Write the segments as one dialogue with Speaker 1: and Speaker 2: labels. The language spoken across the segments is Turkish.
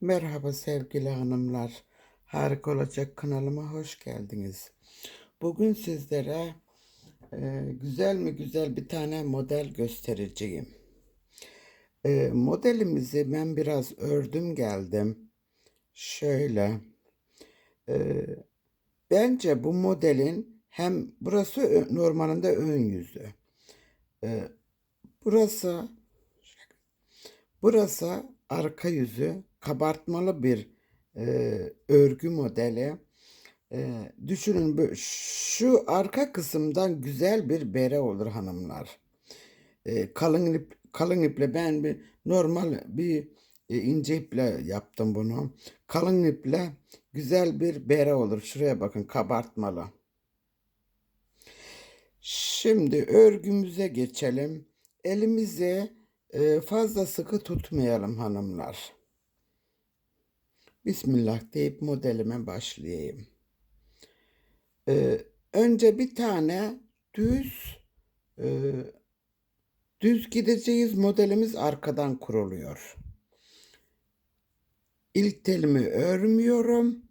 Speaker 1: Merhaba sevgili hanımlar. Harika olacak kanalıma hoş geldiniz. Bugün sizlere e, güzel mi güzel bir tane model göstereceğim. E, modelimizi ben biraz ördüm geldim. Şöyle. E, bence bu modelin hem burası normalinde ön yüzü. E, burası Burası arka yüzü kabartmalı bir e, örgü modeli. E, düşünün şu arka kısımdan güzel bir bere olur hanımlar. E, kalın ip kalın iple ben bir normal bir e, ince iple yaptım bunu. Kalın iple güzel bir bere olur. Şuraya bakın kabartmalı. Şimdi örgümüze geçelim. Elimizi e, fazla sıkı tutmayalım hanımlar. Bismillah deyip modelime başlayayım. E, önce bir tane düz e, düz gideceğiz. Modelimiz arkadan kuruluyor. İlk telimi örmüyorum.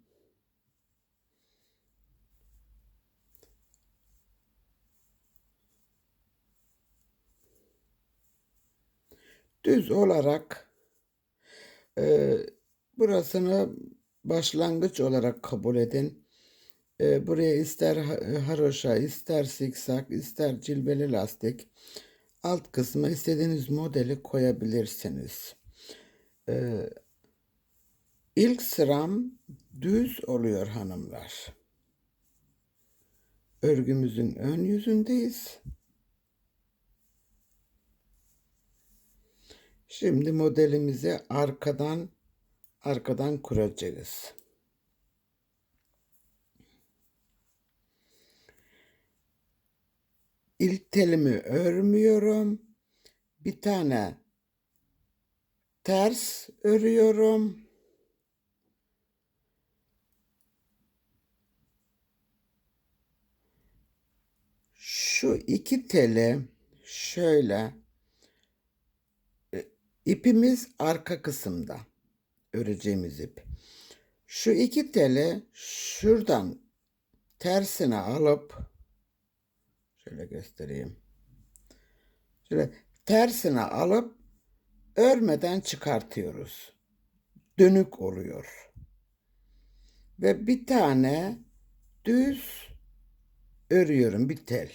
Speaker 1: Düz olarak e, burasını başlangıç olarak kabul edin. E, buraya ister ha- haroşa, ister zikzak, ister cilveli lastik. Alt kısma istediğiniz modeli koyabilirsiniz. E, ilk sıram düz oluyor hanımlar. Örgümüzün ön yüzündeyiz. Şimdi modelimizi arkadan arkadan kuracağız. İlk telimi örmüyorum. Bir tane ters örüyorum. Şu iki teli şöyle e, ipimiz arka kısımda öreceğimiz ip. Şu iki teli şuradan tersine alıp şöyle göstereyim. Şöyle tersine alıp örmeden çıkartıyoruz. Dönük oluyor. Ve bir tane düz örüyorum bir tel.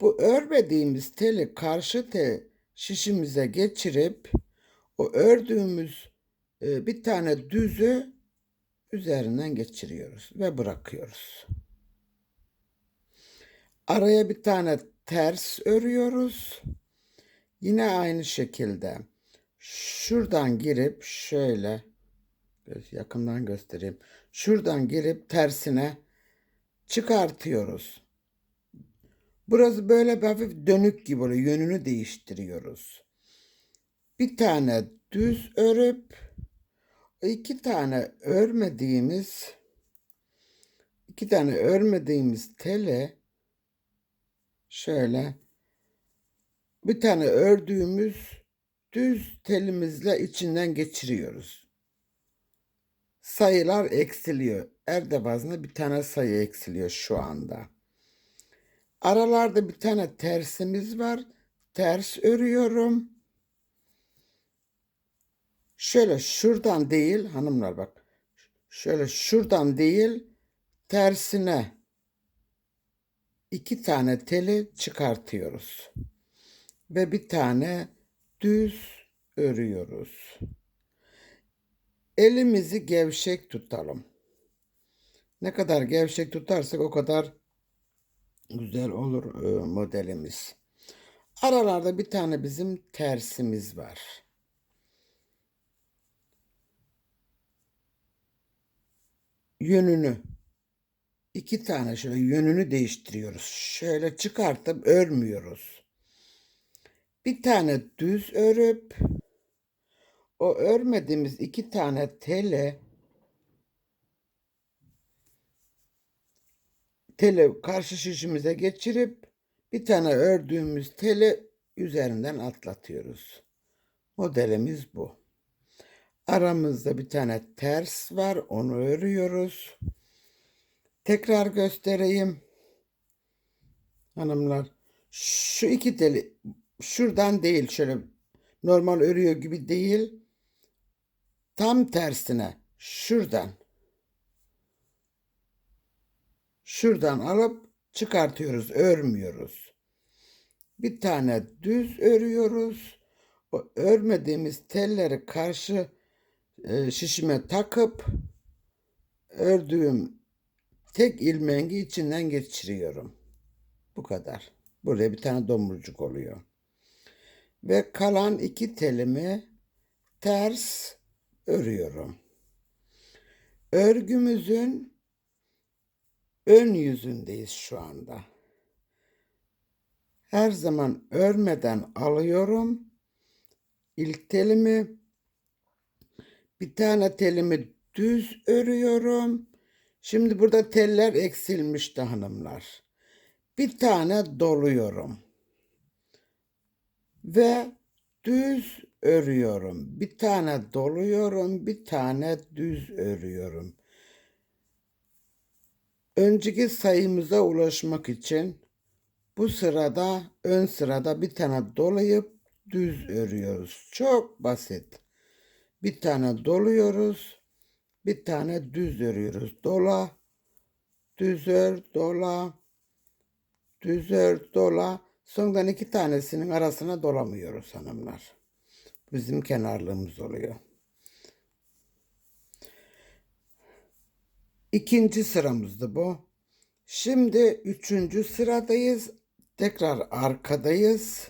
Speaker 1: Bu örmediğimiz teli karşı tel şişimize geçirip o ördüğümüz bir tane düzü üzerinden geçiriyoruz ve bırakıyoruz. Araya bir tane ters örüyoruz. Yine aynı şekilde şuradan girip şöyle yakından göstereyim. Şuradan girip tersine çıkartıyoruz. Burası böyle bir hafif dönük gibi oluyor. Yönünü değiştiriyoruz. Bir tane düz örüp iki tane örmediğimiz iki tane örmediğimiz tele şöyle bir tane ördüğümüz düz telimizle içinden geçiriyoruz. Sayılar eksiliyor. Erdebazında bir tane sayı eksiliyor şu anda. Aralarda bir tane tersimiz var. Ters örüyorum. Şöyle şuradan değil hanımlar bak. Şöyle şuradan değil tersine iki tane teli çıkartıyoruz. Ve bir tane düz örüyoruz. Elimizi gevşek tutalım. Ne kadar gevşek tutarsak o kadar güzel olur e, modelimiz. Aralarda bir tane bizim tersimiz var. Yönünü iki tane şöyle yönünü değiştiriyoruz. Şöyle çıkartıp örmüyoruz. Bir tane düz örüp o örmediğimiz iki tane tele teli karşı şişimize geçirip bir tane ördüğümüz teli üzerinden atlatıyoruz. Modelimiz bu. Aramızda bir tane ters var. Onu örüyoruz. Tekrar göstereyim. Hanımlar. Şu iki teli şuradan değil şöyle normal örüyor gibi değil. Tam tersine şuradan. Şuradan alıp çıkartıyoruz. Örmüyoruz. Bir tane düz örüyoruz. O örmediğimiz telleri karşı e, şişime takıp ördüğüm tek ilmengi içinden geçiriyorum. Bu kadar. Buraya bir tane domurcuk oluyor. Ve kalan iki telimi ters örüyorum. Örgümüzün ön yüzündeyiz şu anda. Her zaman örmeden alıyorum. İlk telimi bir tane telimi düz örüyorum. Şimdi burada teller eksilmişti hanımlar. Bir tane doluyorum. Ve düz örüyorum. Bir tane doluyorum, bir tane düz örüyorum. Önceki sayımıza ulaşmak için bu sırada ön sırada bir tane dolayıp düz örüyoruz. Çok basit. Bir tane doluyoruz. Bir tane düz örüyoruz. Dola, düz ör, dola, düz ör, dola. Sonradan iki tanesinin arasına dolamıyoruz hanımlar. Bizim kenarlığımız oluyor. İkinci sıramızdı bu. Şimdi üçüncü sıradayız. Tekrar arkadayız.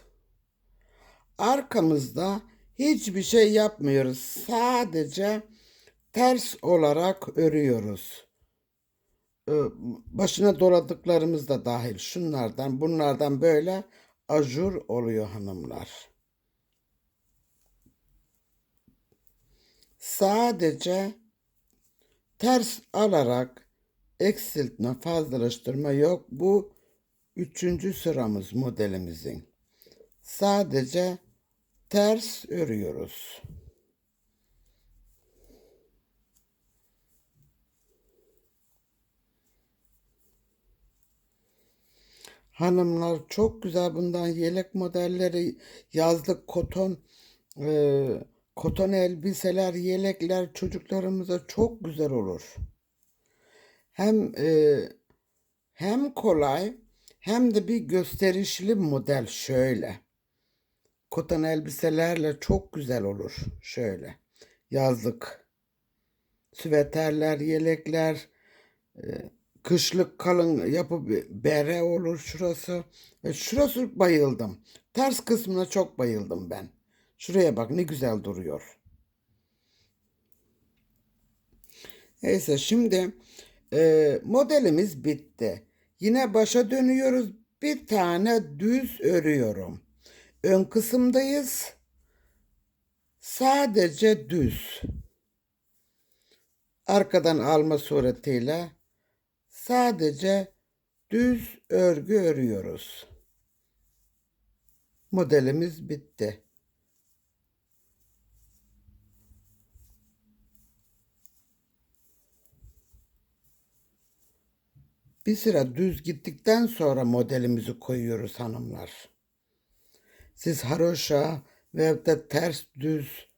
Speaker 1: Arkamızda hiçbir şey yapmıyoruz. Sadece ters olarak örüyoruz. Ee, Başına doladıklarımız da dahil. Şunlardan, bunlardan böyle ajur oluyor hanımlar. Sadece ters alarak eksiltme, fazlalaştırma yok. Bu üçüncü sıramız modelimizin. Sadece ters örüyoruz. Hanımlar çok güzel bundan yelek modelleri, yazlık koton, e, koton elbiseler, yelekler çocuklarımıza çok güzel olur. Hem e, hem kolay hem de bir gösterişli model şöyle. Koton elbiselerle çok güzel olur şöyle. Yazlık süveterler, yelekler, e, kışlık kalın yapı bere olur şurası. E, şurası bayıldım. Ters kısmına çok bayıldım ben. Şuraya bak ne güzel duruyor. Neyse şimdi e, modelimiz bitti. Yine başa dönüyoruz. Bir tane düz örüyorum. Ön kısımdayız. Sadece düz. Arkadan alma suretiyle sadece düz örgü örüyoruz. Modelimiz bitti. Bir sıra düz gittikten sonra modelimizi koyuyoruz hanımlar. Siz haroşa ve de ters düz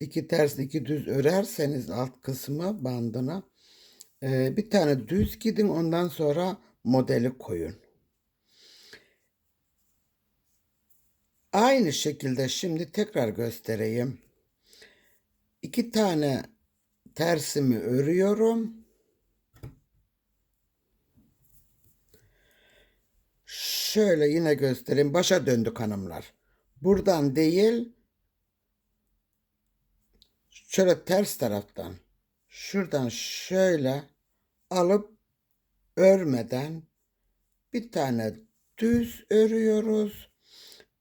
Speaker 1: iki ters iki düz örerseniz alt kısmı bandına e, bir tane düz gidin ondan sonra modeli koyun. Aynı şekilde şimdi tekrar göstereyim. İki tane tersimi örüyorum. Şöyle yine göstereyim. Başa döndük hanımlar. Buradan değil şöyle ters taraftan şuradan şöyle alıp örmeden bir tane düz örüyoruz.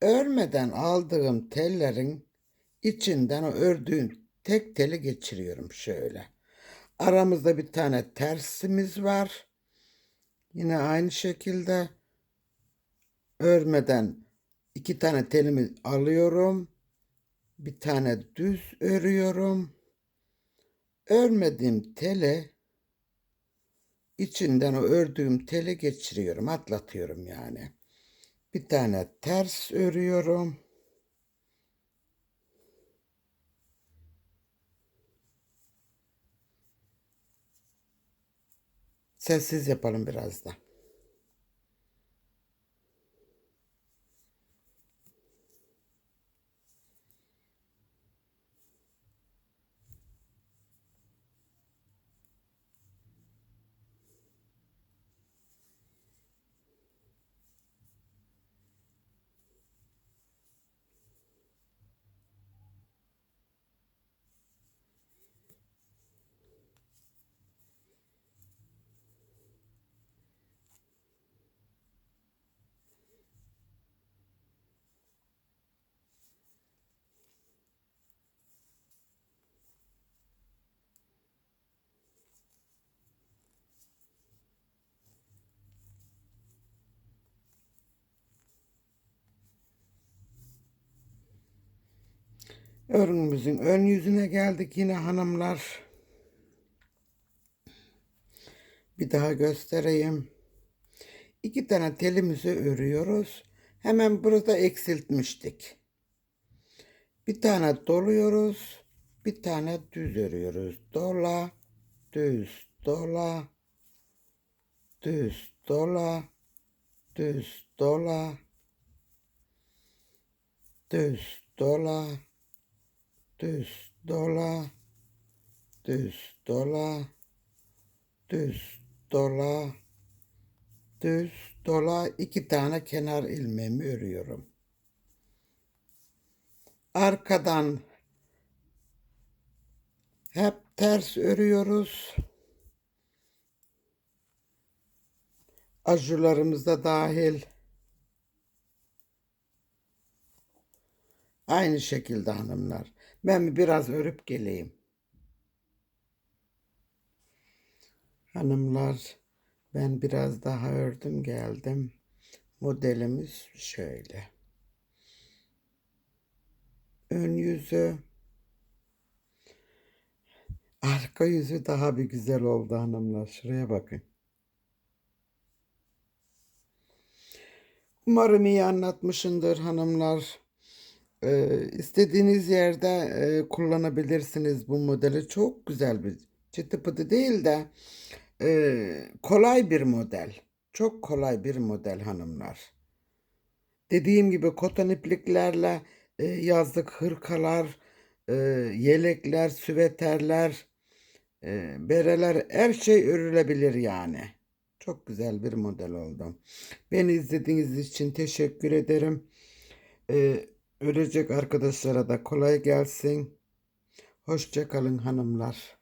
Speaker 1: Örmeden aldığım tellerin içinden o ördüğüm tek teli geçiriyorum şöyle. Aramızda bir tane tersimiz var. Yine aynı şekilde örmeden iki tane telimi alıyorum. Bir tane düz örüyorum. örmediğim tele içinden o ördüğüm tele geçiriyorum, atlatıyorum yani. Bir tane ters örüyorum. Sessiz yapalım biraz da. Örgümüzün ön yüzüne geldik yine hanımlar. Bir daha göstereyim. İki tane telimizi örüyoruz. Hemen burada eksiltmiştik. Bir tane doluyoruz. Bir tane düz örüyoruz. Dola, düz, dola, düz, dola, düz, dola, düz, dola, düz, dola, düz, dola, düz, dola, düz, dola. iki tane kenar ilmeğimi örüyorum. Arkadan hep ters örüyoruz. Ajurlarımız da dahil. Aynı şekilde hanımlar. Ben biraz örüp geleyim. Hanımlar ben biraz daha ördüm geldim. Modelimiz şöyle. Ön yüzü arka yüzü daha bir güzel oldu hanımlar. Şuraya bakın. Umarım iyi anlatmışımdır hanımlar. Ee, istediğiniz yerde e, kullanabilirsiniz bu modeli. Çok güzel bir çıtı pıtı değil de e, kolay bir model. Çok kolay bir model hanımlar. Dediğim gibi koton ipliklerle e, yazlık hırkalar, e, yelekler, süveterler, e, bereler her şey örülebilir yani. Çok güzel bir model oldu. Beni izlediğiniz için teşekkür ederim. E, örecek arkadaşlara da kolay gelsin. Hoşça kalın hanımlar.